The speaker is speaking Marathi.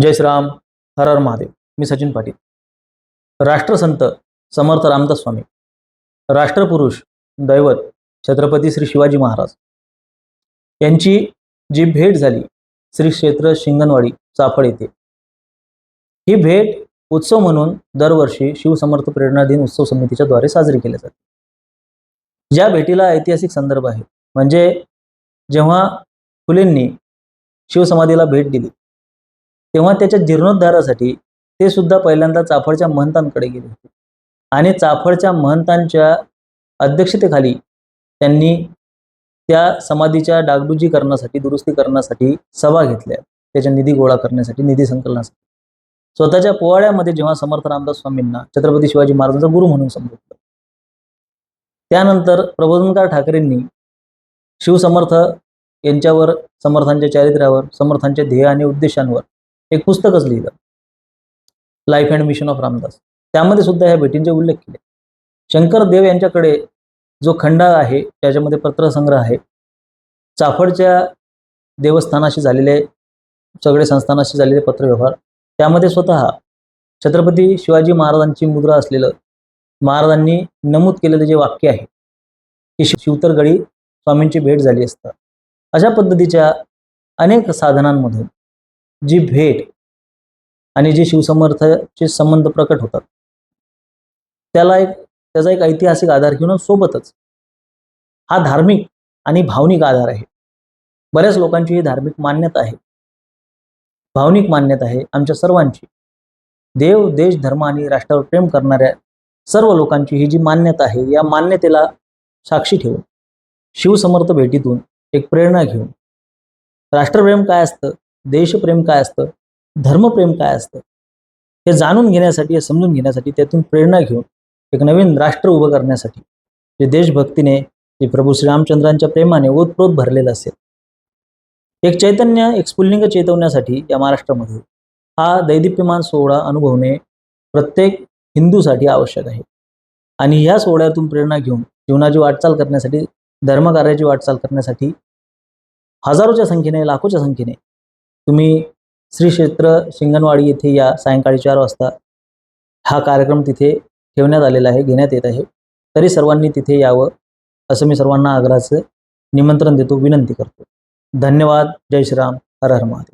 जय श्रीराम हर हर महादेव. मी सचिन पाटील. राष्ट्रसंत समर्थ रामदास स्वामी. राष्ट्रपुरुष दैवत छत्रपती श्री शिवाजी महाराज. यांची जी भेट झाली श्री क्षेत्र शिंगणवाडी चाफळ येथे. ही भेट उत्सव म्हणून दरवर्षी शिवसमर्थ प्रेरणा दिन उत्सव समितीच्या द्वारे साजरी केली जाते. ज्या भेटीला ऐतिहासिक संदर्भ आहे म्हणजे जेव्हा फुलेंनी शिवसमाधीला भेट दिली तेव्हा त्याच्या जीर्णोद्धारासाठी ते सुद्धा पहिल्यांदा चाफळच्या महंतांकडे गेले. आणि चाफळच्या महंतांच्या अध्यक्षतेखाली त्यांनी त्या समाधीच्या डागडुजी करण्यासाठी दुरुस्ती करण्यासाठी सभा घेतल्या. त्याच्या निधी गोळा करण्यासाठी निधी संकलनासाठी. स्वतःच्या पोवाड्यामध्ये जेव्हा समर्थ रामदास स्वामींना छत्रपती शिवाजी महाराजांचा गुरु म्हणून संबोधलं. त्यानंतर प्रबोधनकार ठाकरेंनी शिवसमर्थ यांच्यावर समर्थांच्या चारित्र्यावर समर्थांच्या ध्येय आणि उद्देशांवर एक पुस्तकच लिहिलं life and mission of Ramdas. त्यामध्ये सुद्धा ह्या भेटींचे उल्लेख केले. शंकर देव यांच्याकडे जो खंडा आहे त्याच्यामध्ये पत्रसंग्रह आहे. चाफडच्या देवस्थानाशी झालेले सगळे संस्थानाशी झालेले पत्रव्यवहार. त्यामध्ये स्वतः छत्रपती शिवाजी महाराजांची मुद्रा असलेलं महाराजांनी नमूद केलेलं जे वाक्य आहे की शिवतरगडी स्वामींची भेट झाली असता. अशा पद्धतीच्या अनेक साधनांमधून जी भेट आणि जे शिवसमर्थाचे संबंध प्रकट होतात. त्याला एक त्याचा एक ऐतिहासिक आधार घेऊन सोबतच हा धार्मिक आणि भावनिक आधार आहे. बऱ्याच लोकांची ही धार्मिक मान्यता आहे. भावनिक मान्यता आहे आमच्या सर्वांची. देव देश धर्म आणि राष्ट्रावर प्रेम करणाऱ्या सर्व लोकांची ही जी मान्यता आहे या मान्यतेला साक्षी ठेवून शिवसमर्थ भेटीतून एक प्रेरणा घेऊन राष्ट्रप्रेम काय असतं? देशप्रेम काय असतं? धर्मप्रेम काय असतं? हे जाणून घेण्यासाठी हे समजून घेण्यासाठी त्यातून प्रेरणा घेऊन एक नवीन राष्ट्र उभं करण्यासाठी जे देशभक्तीने जे प्रभू श्रीरामचंद्रांच्या प्रेमाने ओतप्रोत भरलेलं असेल. एक चैतन्य एक स्फुल्लिंग चेतवण्यासाठी या महाराष्ट्रामध्ये हा दैदिप्यमान सोहळा अनुभवणे प्रत्येक हिंदूसाठी आवश्यक आहे. आणि या सोहळ्यातून प्रेरणा घेऊन जीवनाची वाटचाल करण्यासाठी धर्मकार्याची वाटचाल करण्यासाठी हजारोच्या संख्येने लाखोच्या संख्येने तुम्ही श्री क्षेत्र शिंगणवाडी येथे या सायंकाळी चार वाजता हा कार्यक्रम तिथे ठेवण्यात आलेला आहे घेण्यात येत आहे. तरी सर्वांनी तिथे यावं असं मी सर्वांना आग्रहाचं निमंत्रण देतो विनंती करतो. धन्यवाद. जय श्रीराम. हर हर महादेव.